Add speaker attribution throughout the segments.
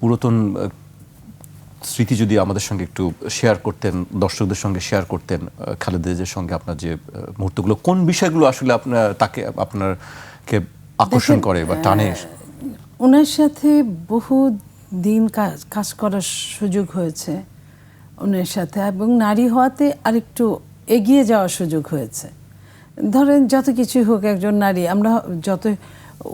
Speaker 1: পুরাতন স্মৃতি যদি আমাদের সঙ্গে একটু শেয়ার করতেন দর্শকদের সঙ্গে শেয়ার করতেন আহ, খালেদা জিয়ার সঙ্গে আপনার যে মুহূর্তগুলো কোন বিষয়গুলো আসলে আপনার তাকে আপনার কে
Speaker 2: আকর্ষণ
Speaker 1: করে বা টানে?
Speaker 2: ওনার সাথে বহু দিন কাজ কাজ করার সুযোগ হয়েছে ওনার সাথে এবং নারী হওয়াতে আরেকটু এগিয়ে যাওয়ার সুযোগ হয়েছে। ধরেন যত কিছুই হোক একজন নারী আমরা যত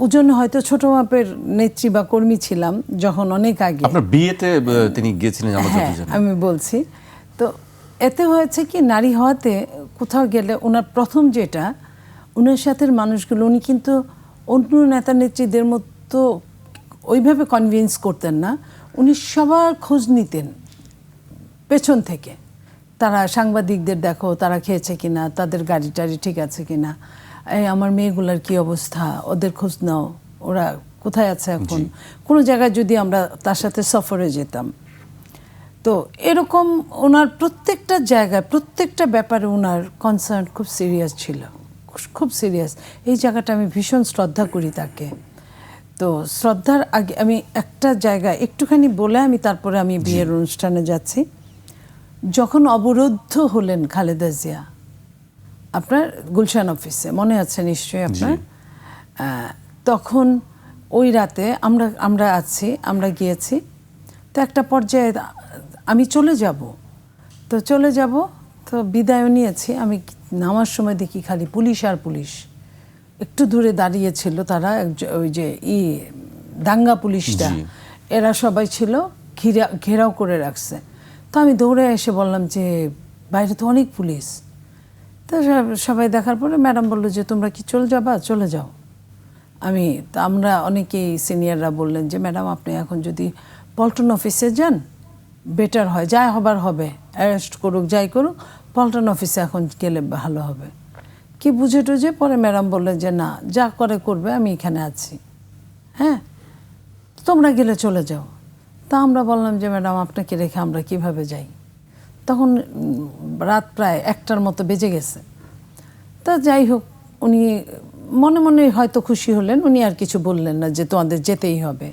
Speaker 2: ওজন হয়তো ছোট মাপের নেত্রী বা কর্মী ছিলাম যখন অনেক আগে।
Speaker 1: আপনার বিয়েতে তিনি গিয়েছিলেন
Speaker 2: হ্যাঁ। আমি বলছি। তো এতে হয়েছে কি নারী হওয়াতে কোথাও গেলে ওনার প্রথম যেটা উনার সাথে মানুষগুলো উনি কিন্তু অন্য নেতা নেত্রীদের মতো ওইভাবে কনভিন্স করতেন না। উনি সবার খোঁজ নিতেন পেছন থেকে। তারা সাংবাদিকদের দেখো তারা খেয়েছে কিনা তাদের গাড়ি টাড়ি ঠিক আছে কিনা। এই আমার মেয়েগুলার কি অবস্থা? ওদের খোঁজ নাও। ওরা কোথায় আছে এখন? কোনো জায়গায় যদি আমরা তার সাথে সফরে যেতাম। তো এরকম ওনার প্রত্যেকটা জায়গায় প্রত্যেকটা ব্যাপারে ওনার কনসার্ন খুব সিরিয়াস ছিল। খুব সিরিয়াস এই জায়গাটা আমি ভীষণ শ্রদ্ধা করি তাকে। তো শ্রদ্ধার আগে আমি একটা জায়গা একটুখানি বলে আমি তারপরে আমি বিয়ের অনুষ্ঠানে যাচ্ছি। যখন অবরুদ্ধ হলেন খালেদা জিয়া আপনার গুলশান অফিসে মনে আছে নিশ্চয়ই আপনার? তখন ওই রাতে আমরা আমরা আছি আমরা গিয়েছি। তো একটা পর্যায়ে আমি চলে যাব। তো চলে যাব তো বিদায় নিয়েছি। আমি নামার সময় দেখি খালি পুলিশ আর পুলিশ। একটু দূরে দাঁড়িয়েছিল তারা ওই যে ই দাঙ্গা পুলিশটা। এরা সবাই ছিল ঘিরা ঘেরাও করে রাখছে। তো আমি দৌড়ে এসে বললাম যে বাইরে তো অনেক পুলিশ। তো সবাই দেখার পরে ম্যাডাম বলল যে, তোমরা কি চলে যাবা? চলে যাও। আমি, তো আমরা অনেকেই সিনিয়ররা বললেন যে, ম্যাডাম, আপনি এখন যদি পল্টন অফিসে যান, বেটার হয়, যাই হবার হবে, অ্যারেস্ট করুক, যাই করুক, পল্টন অফিসে এখন গেলে ভালো হবে। কি বুঝে টুঝে পরে ম্যাডাম বললেন যে, না, যা করে করবে, আমি এখানে আছি। হ্যাঁ তোমরা গেলে চলে যাও। তা আমরা বললাম যে, ম্যাডাম, আপনাকে রেখে আমরা কীভাবে যাই? তখন রাত প্রায় একটার মতো বেজে গেছে। তা যাই হোক উনি মনে মনে হয়তো খুশি হলেন উনি আর কিছু বললেন না যে তোমাদের যেতেই হবে।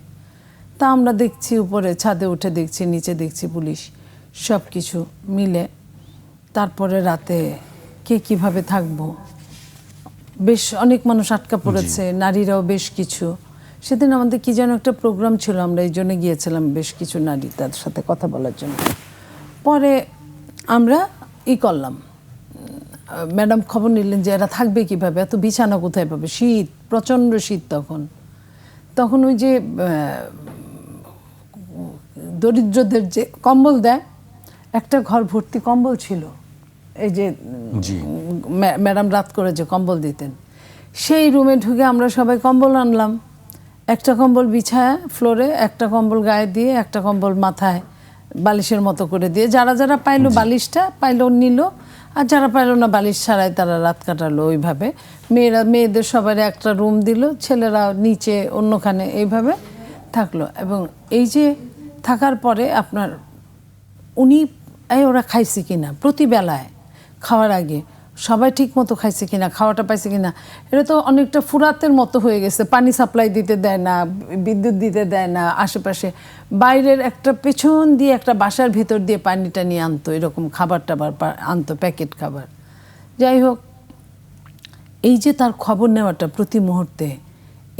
Speaker 2: তা আমরা দেখছি উপরে ছাদে উঠে দেখছি নিচে দেখছি পুলিশ সব কিছু মিলে। তারপরে রাতে কে কীভাবে থাকব? বেশ অনেক মানুষ আটকা পড়েছে নারীরাও বেশ কিছু। সেদিন আমাদের কি যেন একটা প্রোগ্রাম ছিল আমরা এই জন্য গিয়েছিলাম বেশ কিছু নারী তার সাথে কথা বলার জন্য। পরে আমরা ই করলাম। ম্যাডাম খবর নিলেন যে এরা থাকবে কীভাবে? এত বিছানা কোথায় পাবে? শীত প্রচণ্ড শীত তখন। তখন ওই যে দরিদ্রদের যে কম্বল দেয় একটা ঘর ভর্তি কম্বল ছিল। এই যে ম্যাডাম রাত করে যে কম্বল দিতেন। সেই রুমে ঢুকে আমরা সবাই কম্বল আনলাম। একটা কম্বল বিছায় ফ্লোরে একটা কম্বল গায়ে দিয়ে একটা কম্বল মাথায় বালিশের মতো করে দিয়ে যারা যারা পাইলো বালিশটা পাইলো নিল আর যারা পাইলো না বালির সারায় তারা রাত কাটালো ওইভাবে। মেয়েরা মেয়েদের সবার একটা রুম দিল, ছেলেরা নিচে অন্যখানে এইভাবে থাকল। এবং এই যে থাকার পরে আপনার উনি ওরা খাইছে কিনা? প্রতিবেলায় খাওয়ার আগে। সবাই ঠিক মতো খাইছে কিনা, খাওয়াটা পাইছে কিনা, এটা তো অনেকটা ফুরাতের মতো হয়ে গেছে। পানি সাপ্লাই দিতে দেয় না, বিদ্যুৎ দিতে দেয় না আশেপাশে। বাইরের একটা পেছন দিয়ে একটা বাসার ভিতর দিয়ে পানিটা নিয়ে আনতো, এরকম খাবার টাবার আনতো, প্যাকেট খাবার। যাই হোক, এই যে তার খবর নেওয়াটা প্রতি মুহূর্তে,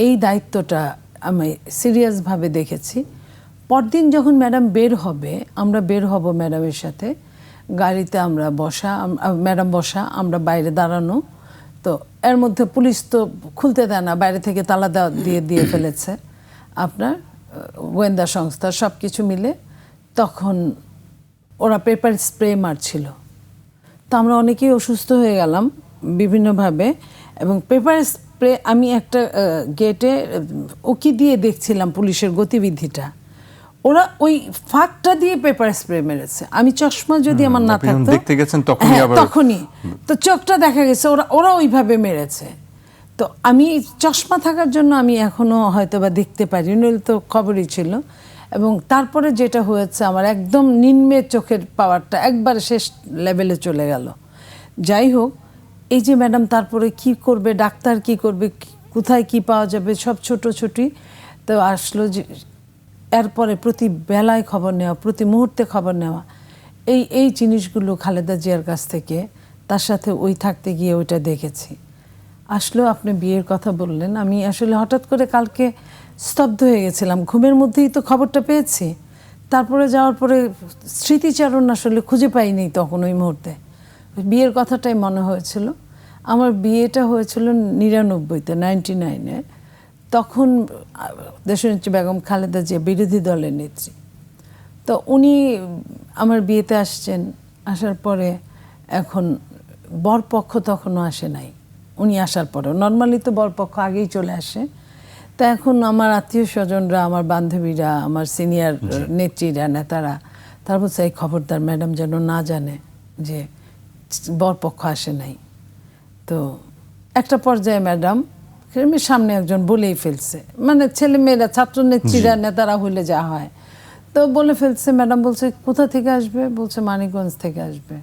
Speaker 2: এই দায়িত্বটা আমি সিরিয়াসভাবে দেখেছি। পরদিন যখন ম্যাডাম বের হবে, আমরা বের হব ম্যাডামের সাথে গাড়িতে আমরা বসা ম্যাডাম বসা, আমরা বাইরে দাঁড়ানো। তো এর মধ্যে পুলিশ তো খুলতে দেয় না, বাইরে থেকে তালা দেওয়া দিয়ে দিয়ে ফেলেছে। আপনার গোয়েন্দা সংস্থা সব কিছু মিলে তখন ওরা পেপার স্প্রে মারছিল। তো আমরা অনেকেই অসুস্থ হয়ে গেলাম বিভিন্নভাবে এবং পেপার স্প্রে আমি একটা গেটে উকি দিয়ে দেখছিলাম পুলিশের গতিবিধিটা। ওরা ওই ফাঁকটা দিয়ে পেপার স্প্রে মেরেছে। আমি চশমা যদি আমার না থাকতো
Speaker 1: দেখতে গেছেন তখনই
Speaker 2: হ্যাঁ,
Speaker 1: আবার-
Speaker 2: তখনই। তো চোখটা দেখা গেছে ওরা ওরা ওইভাবে মেরেছে। তো আমি চশমা থাকার জন্য আমি এখনও হয়তো বা দেখতে পারি নইলে তো খবরই ছিল। এবং তারপরে যেটা হয়েছে আমার একদম নিম্নে চোখের পাওয়ারটা একবার শেষ লেভেলে চলে গেল। যাই হোক এই যে ম্যাডাম তারপরে কি করবে ডাক্তার কি করবে কোথায় কি পাওয়া যাবে সব ছোট ছোটি তো আসলো যে এরপরে প্রতি বেলায় খবর নেওয়া, প্রতি মুহূর্তে খবর নেওয়া, এই এই জিনিসগুলো খালেদা জিয়ার কাছ থেকে, তার সাথে ওই থাকতে গিয়ে ওইটা দেখেছি। আসলেও আপনি বিয়ের কথা বললেন, আমি আসলে হঠাৎ করে কালকে স্তব্ধ হয়ে গেছিলাম। ঘুমের মধ্যেই তো খবরটা পেয়েছি। তারপরে যাওয়ার পরে স্মৃতিচারণ আসলে খুঁজে পাইনি তখন ওই মুহূর্তে। বিয়ের কথাটাই মনে হয়েছিল। আমার বিয়েটা হয়েছিল নিরানব্বইতে, নাইনটি নাইনে। তখন দেশনেত্রী বেগম খালেদা জিয়া বিরোধী দলের নেত্রী। তো উনি আমার বিয়েতে আসছেন আসার পরে এখন বরপক্ষ তখনও আসে নাই। উনি আসার পরেও। নর্মালি তো বরপক্ষ আগেই চলে আসে। তা এখন আমার আত্মীয় স্বজনরা আমার বান্ধবীরা আমার সিনিয়র নেত্রীরা নেতারা তারা বলছে এই খবরদার ম্যাডাম যেন না জানে যে বরপক্ষ আসে নাই। তো একটা পর্যায়ে ম্যাডাম এমনি সামনে একজন বলেই ফেলছে। মানে ছেলে মেয়েরা ছাত্র নেত্রীরা নেতারা হইলে যা হয়। তো বলে ফেলছে ম্যাডাম বলছে কোথা থেকে আসবে? বলছে মানিকগঞ্জ থেকে আসবে।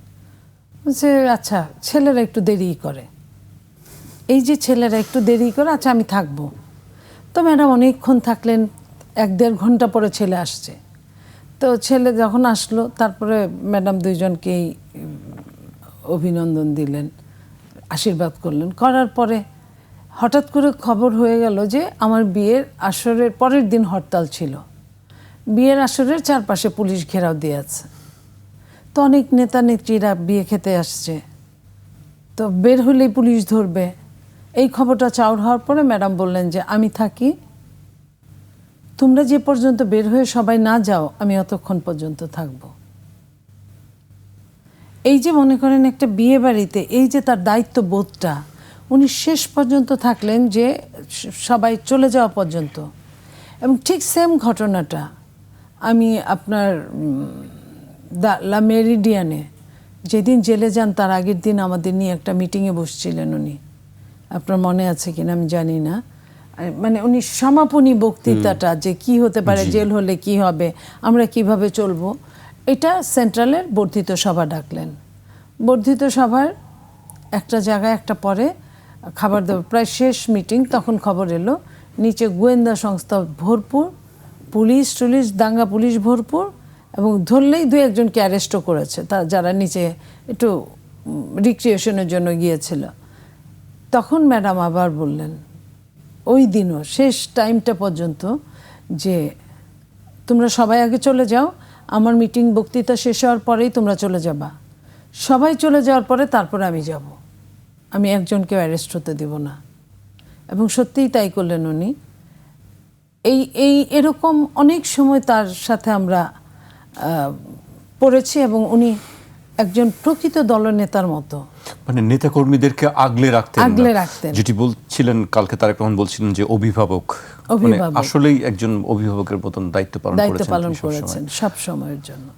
Speaker 2: বলছে আচ্ছা ছেলেরা একটু দেরি করে। এই যে ছেলেরা একটু দেরি করে আচ্ছা আমি থাকব। তো ম্যাডাম অনেকক্ষণ থাকলেন এক দেড় ঘণ্টা পরে ছেলে আসছে। তো ছেলে যখন আসলো তারপরে ম্যাডাম দুইজনকেই অভিনন্দন দিলেন আশীর্বাদ করলেন। করার পরে হঠাৎ করে খবর হয়ে গেল যে আমার বিয়ের আসরের পরের দিন হরতাল ছিল। বিয়ের আসরের চারপাশে পুলিশ ঘেরাও দিয়ে আছে। তো অনেক নেতা নেত্রীরা বিয়ে খেতে আসছে। তো বের হলেই পুলিশ ধরবে। এই খবরটা চাউর হওয়ার পরে ম্যাডাম বললেন যে, আমি থাকি। তোমরা যে পর্যন্ত বের হয়ে সবাই না যাও, আমি অতক্ষণ পর্যন্ত থাকব। এই যে মনে করেন একটা বিয়ে বাড়িতে, এই যে তার দায়িত্ব বোধটা উনি শেষ পর্যন্ত থাকলেন যে সবাই চলে যাওয়া পর্যন্ত। এবং ঠিক সেম ঘটনাটা আমি আপনার দা লা মেরিডিয়ানে যেদিন জেলে যান তার আগের দিন আমাদের নিয়ে একটা মিটিংয়ে বসছিলেন উনি। আপনার মনে আছে কিনা আমি জানি না। মানে উনি সমাপনী বক্তৃতাটা যে কি হতে পারে জেল হলে কি হবে আমরা কীভাবে চলবো এটা সেন্ট্রালের বর্ধিত সভা ডাকলেন। বর্ধিত সভার একটা জায়গায় একটা পরে খাবার দাবার প্রায় শেষ মিটিং তখন খবর এলো, নিচে গোয়েন্দা সংস্থা ভরপুর, পুলিশ টুলিশ, দাঙ্গা পুলিশ ভরপুর, এবং ধরলেই দু একজনকে অ্যারেস্টও করেছে, তা যারা নিচে একটু রিক্রিয়েশনের জন্য গিয়েছিল। তখন ম্যাডাম আবার বললেন, ওই দিনও, শেষ টাইমটা পর্যন্ত যে তোমরা সবাই আগে চলে যাও, আমার মিটিং বক্তৃতা শেষ হওয়ার পরেই তোমরা চলে যাবা। সবাই চলে যাওয়ার পরে তারপরে আমি যাব। আমি একজনকেও অ্যারেস্ট হতে দেব না। এবং সত্যিই তাই করলেন উনি। এই এই এরকম অনেক সময় তার সাথে আমরা পড়েছি এবং উনি একজন প্রকৃত দলনেতার মতো।
Speaker 1: মানে নেতাকর্মীদেরকে আগলে রাখতেন
Speaker 2: আগলে রাখতেন।
Speaker 1: যেটি বলছিলেন কালকে তারেক রহমান বলছিলেন যে অভিভাবক। মানে
Speaker 2: অভিভাবক।
Speaker 1: আসলেই একজন অভিভাবকের মতন দায়িত্ব পালন
Speaker 2: দায়িত্ব পালন করেছেন সব সময়ের জন্য।